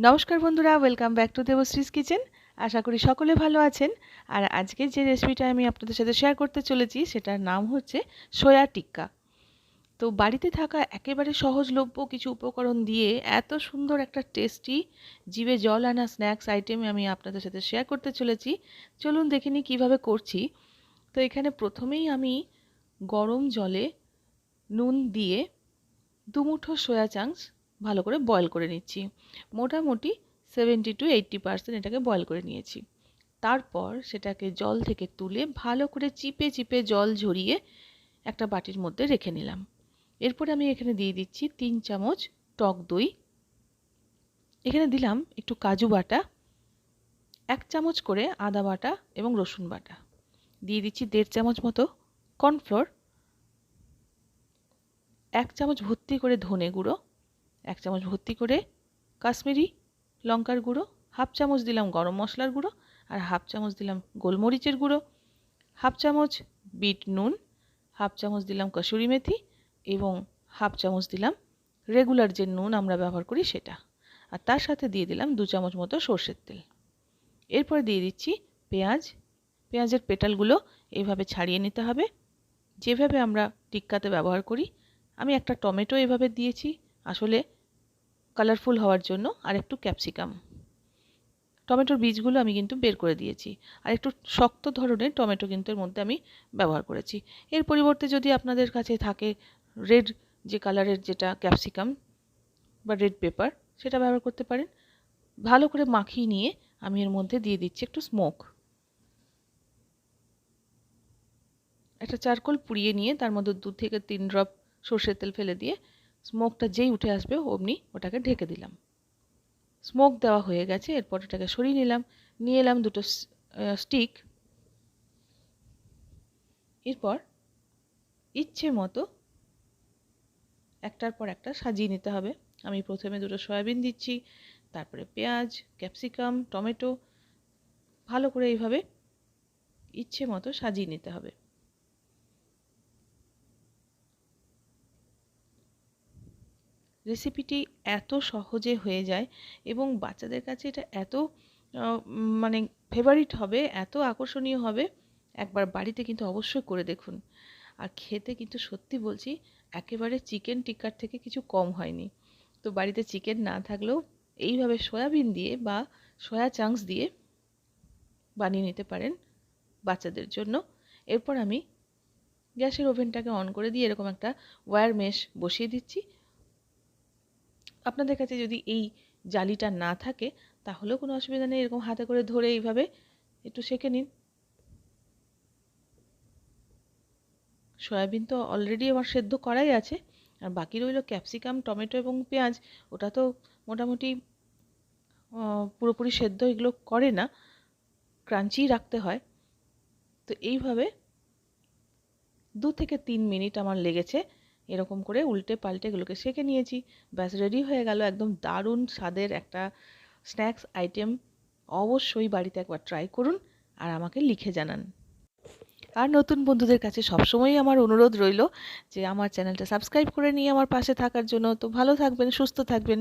নমস্কার বন্ধুরা welcome back to Debashree's kitchen আশা করি সকলে ভালো আছেন। আর আজকে যে রেসিপিটা আমি আপনাদের সাথে শেয়ার করতে চলেছি, সেটার নাম হচ্ছে সয়া টিক্কা তো বাড়িতে থাকা একেবারে সহজলভ্য কিছু উপকরণ দিয়ে এত সুন্দর একটা টেস্টি জিভে জল আনা স্ন্যাক্স আইটেম আমি আপনাদের সাথে শেয়ার করতে চলেছি। চলুন দেখে নিই কীভাবে করছি। তো এখানে প্রথমেই আমি গরম জলে নুন দিয়ে দুমুঠো সয়া চাংস ভালো করে বয়েল করে নিচ্ছি। মোটামুটি সেভেন্টি টু এইট্টি পার্সেন্ট এটাকে বয়েল করে নিয়েছি। তারপর সেটাকে জল থেকে তুলে ভালো করে চিপে চিপে জল ঝরিয়ে একটা বাটির মধ্যে রেখে নিলাম। এরপর আমি এখানে দিয়ে দিচ্ছি তিন চামচ টক দই। এখানে দিলাম একটু কাজু বাটা, এক চামচ করে আদা বাটা এবং রসুন বাটা। দিয়ে দিচ্ছি দেড় চামচ মতো কর্নফ্লোর, এক চামচ ভর্তি করে ধনে গুঁড়ো এক চামচ ভর্তি করে কাশ্মীরি লঙ্কার গুঁড়ো, হাফ চামচ দিলাম গরম মশলার গুঁড়ো আর হাফ চামচ দিলাম গোলমরিচের গুঁড়ো, হাফ চামচ বিট নুন, হাফ চামচ দিলাম কসুরি মেথি এবং হাফ চামচ দিলাম রেগুলার যে নুন আমরা ব্যবহার করি সেটা। আর তার সাথে দিয়ে দিলাম দু চামচ মতো সর্ষের তেল। এরপর দিয়ে দিচ্ছি পেঁয়াজ। পেঁয়াজের পেটালগুলো এইভাবে ছাড়িয়ে নিতে হবে। যেভাবে আমরা টিক্কাতে ব্যবহার করি, আমি একটা টমেটো এভাবে দিয়েছি। আসলে কালারফুল হওয়ার জন্য আর একটু ক্যাপসিকাম টমেটোর বীজগুলো আমি কিন্তু বের করে দিয়েছি। আর একটু শক্ত ধরনের টমেটো কিন্তু এর মধ্যে আমি ব্যবহার করেছি। এর পরিবর্তে যদি আপনাদের কাছে থাকে রেড যে কালারের যেটা ক্যাপসিকাম বা রেড পেপার সেটা ব্যবহার করতে পারেন। ভালো করে মাখিয়ে নিয়ে আমি এর মধ্যে দিয়ে দিচ্ছি একটু স্মোক একটা চারকোল পুড়িয়ে নিয়ে তার মধ্যে দু থেকে তিন ড্রপ সর্ষের তেল ফেলে দিয়ে স্মোকটা যেই উঠে আসবে, অমনি ওটাকে ঢেকে দিলাম। স্মোক দেওয়া হয়ে গেছে, এরপর ওটাকে সরিয়ে নিলাম। নিয়ে এলাম দুটো স্টিক এরপর ইচ্ছে মতো একটার পর একটা সাজিয়ে নিতে হবে। আমি প্রথমে দুটো সয়াবিন দিচ্ছি, তারপরে পেঁয়াজ, ক্যাপসিকাম, টমেটো, ভালো করে এইভাবে ইচ্ছে মতো সাজিয়ে নিতে হবে। রেসিপিটি এত সহজে হয়ে যায় এবং বাচ্চাদের কাছে এটা এত মানে ফেভারিট হবে, এত আকর্ষণীয় হবে, একবার বাড়িতে কিন্তু অবশ্যই করে দেখুন। আর খেতে কিন্তু সত্যি বলছি, একেবারে চিকেন টিক্কার থেকে কিছু কম হয়নি। তো বাড়িতে চিকেন না থাকলেও এইভাবে সয়াবিন দিয়ে বা সয়া চাংস দিয়ে বানিয়ে নিতে পারেন বাচ্চাদের জন্য। এরপর আমি গ্যাসের ওভেনটাকে অন করে দিয়ে এরকম একটা ওয়্যার মেশ বসিয়ে দিচ্ছি। আপনাদের কাছে যদি এই জালিটা না থাকে, তাহলেও কোনো অসুবিধা নেই। এরকম হাতে করে ধরে এইভাবে একটু সেঁকে নিন। সয়াবিন তো অলরেডি আমার সেদ্ধ করাই আছে, আর বাকি রইল ক্যাপসিকাম, টমেটো এবং পেঁয়াজ। ওটা তো মোটামুটি পুরোপুরি সেদ্ধ, এগুলো করে না ক্রাঞ্চি রাখতে হয়। তো এইভাবে দু থেকে তিন মিনিট আমার লেগেছে। এরকম করে উল্টে পাল্টে এগুলোকে সেঁকে নিয়েছি। ব্যাস রেডি হয়ে গেল একদম দারুণ স্বাদের একটা স্ন্যাক্স আইটেম অবশ্যই বাড়িতে একবার ট্রাই করুন আর আমাকে লিখে জানান। আর নতুন বন্ধুদের কাছে সবসময়ই আমার অনুরোধ রইল যে আমার চ্যানেলটা সাবস্ক্রাইব করে নিয়ে আমার পাশে থাকার জন্য। তো ভালো থাকবেন, সুস্থ থাকবেন।